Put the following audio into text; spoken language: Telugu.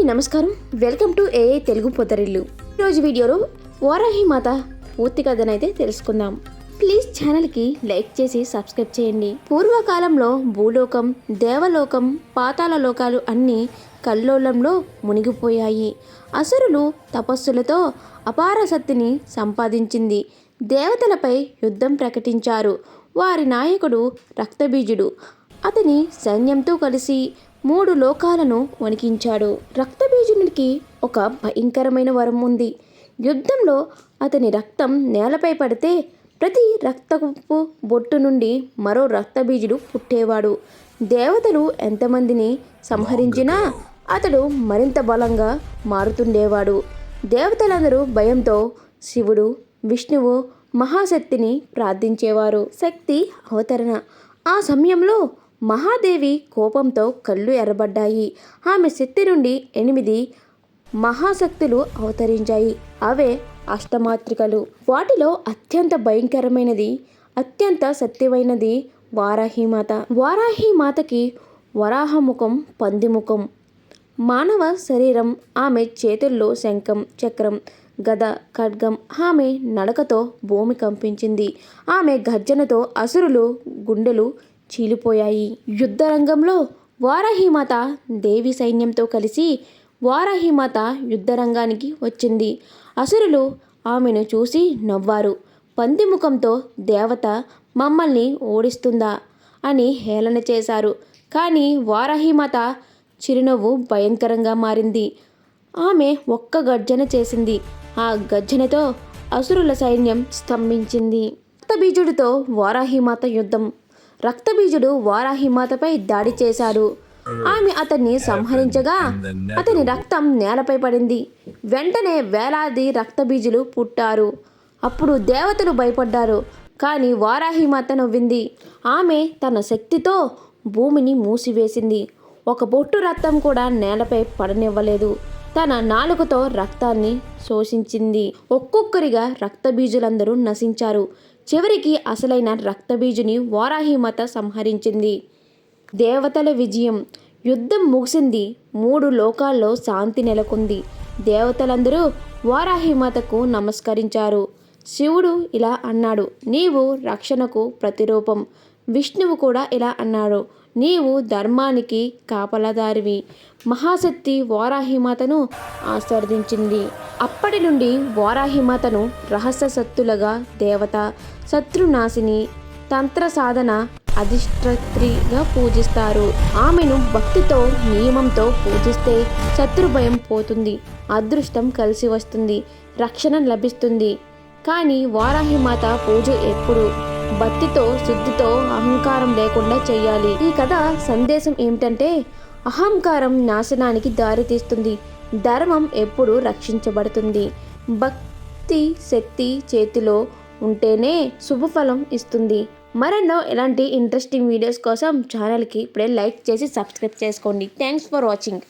అందరికీ నమస్కారం. వెల్కమ్ టు ఏఐ తెలుగు పొదరిల్లు. ఈరోజు వీడియోలో వారాహి మాత పూర్తి కథనైతే తెలుసుకుందాం. ప్లీజ్ ఛానల్కి లైక్ చేసి సబ్స్క్రైబ్ చేయండి. పూర్వకాలంలో భూలోకం దేవలోకం పాతాల లోకాలు అన్నీ కల్లోలంలో మునిగిపోయాయి. అసురులు తపస్సులతో అపార శక్తిని సంపాదించింది. దేవతలపై యుద్ధం ప్రకటించారు. వారి నాయకుడు రక్తబీజుడు. అతని సైన్యంతో కలిసి మూడు లోకాలను వణికించాడు. రక్తబీజునికి ఒక భయంకరమైన వరం ఉంది. యుద్ధంలో అతని రక్తం నేలపై పడితే ప్రతి రక్తపు బొట్టు నుండి మరో రక్తబీజుడు పుట్టేవాడు. దేవతలు ఎంతమందిని సంహరించినా అతడు మరింత బలంగా మారుతుండేవాడు. దేవతలందరూ భయంతో శివుడు విష్ణువు మహాశక్తిని ప్రార్థించేవారు. శక్తి అవతరణ. ఆ సమయంలో మహాదేవి కోపంతో కళ్ళు ఎర్రబడ్డాయి. ఆమె శక్తి నుండి ఎనిమిది మహాశక్తులు అవతరించాయి. అవే అష్టమాత్రికలు. వాటిలో అత్యంత భయంకరమైనది అత్యంత సత్యమైనది వారాహిమాత. వారాహిమాతకి వరాహముఖం పందిముఖం. మానవ శరీరం ఆమె చేతుల్లో శంఖం చక్రం గద ఖడ్గం ఆమె నడకతో భూమి కంపించింది. ఆమె గర్జనతో అసురులు గుండెలు చీలిపోయాయి. యుద్ధరంగంలో వారాహిమాత దేవి సైన్యంతో కలిసి వారాహిమాత యుద్ధరంగానికి వచ్చింది. అసురులు ఆమెను చూసి నవ్వారు. పందిముఖంతో దేవత మమ్మల్ని ఓడిస్తుందా? అని హేళన చేశారు. కానీ వారాహిమాత చిరునవ్వు భయంకరంగా మారింది. ఆమె ఒక్క గర్జన చేసింది. ఆ గర్జనతో అసురుల సైన్యం స్తంభించింది. బీజుడితో వారాహిమాత యుద్ధం రక్తబీజుడు వారాహిమాతపై దాడి చేశాడు. ఆమె అతన్ని సంహరించగా అతని రక్తం నేలపై పడింది. వెంటనే వేలాది రక్తబీజులు పుట్టారు. అప్పుడు దేవతలు భయపడ్డారు కానీ వారాహిమాత నవ్వింది. ఆమె తన శక్తితో భూమిని మూసివేసింది. ఒక బొట్టు రక్తం కూడా నేలపై పడనివ్వలేదు. తన నాలుకతో రక్తాన్ని శోషించింది. ఒక్కొక్కరిగా రక్తబీజులందరూ నశించారు. చివరికి అసలైన రక్తబీజుని వారాహిమత సంహరించింది. దేవతల విజయం. యుద్ధం ముగిసింది. మూడు లోకాల్లో శాంతి నెలకొంది. దేవతలందరూ వారాహిమాతకు నమస్కరించారు. శివుడు ఇలా అన్నాడు నీవు రక్షణకు ప్రతిరూపం. విష్ణువు కూడా ఇలా అన్నాడు. నీవు ధర్మానికి కాపలదారివి. మహాశక్తి వారాహిమాతను ఆస్వాదించింది అప్పటి నుండి వారాహిమాతను రహస్య సత్తులుగా దేవత శత్రునాశిని తంత్ర సాధన అధిష్టత్రిగా పూజిస్తారు. ఆమెను భక్తితో నియమంతో పూజిస్తే శత్రు భయం పోతుంది. అదృష్టం కలిసి వస్తుంది. రక్షణ లభిస్తుంది. కానీ వారాహిమాత పూజ ఎప్పుడు? భక్తితో శుద్ధితో అహంకారం లేకుండా చేయాలి ఈ కథ సందేశం ఏమిటంటే అహంకారం నాశనానికి దారితీస్తుంది ధర్మం ఎప్పుడు రక్షించబడుతుంది. భక్తి శక్తి చేతిలో ఉంటేనే శుభఫలం ఇస్తుంది. మరెన్నో ఇలాంటి ఇంట్రెస్టింగ్ వీడియోస్ కోసం ఛానల్కి ఇప్పుడే లైక్ చేసి సబ్స్క్రైబ్ చేసుకోండి. Thanks for watching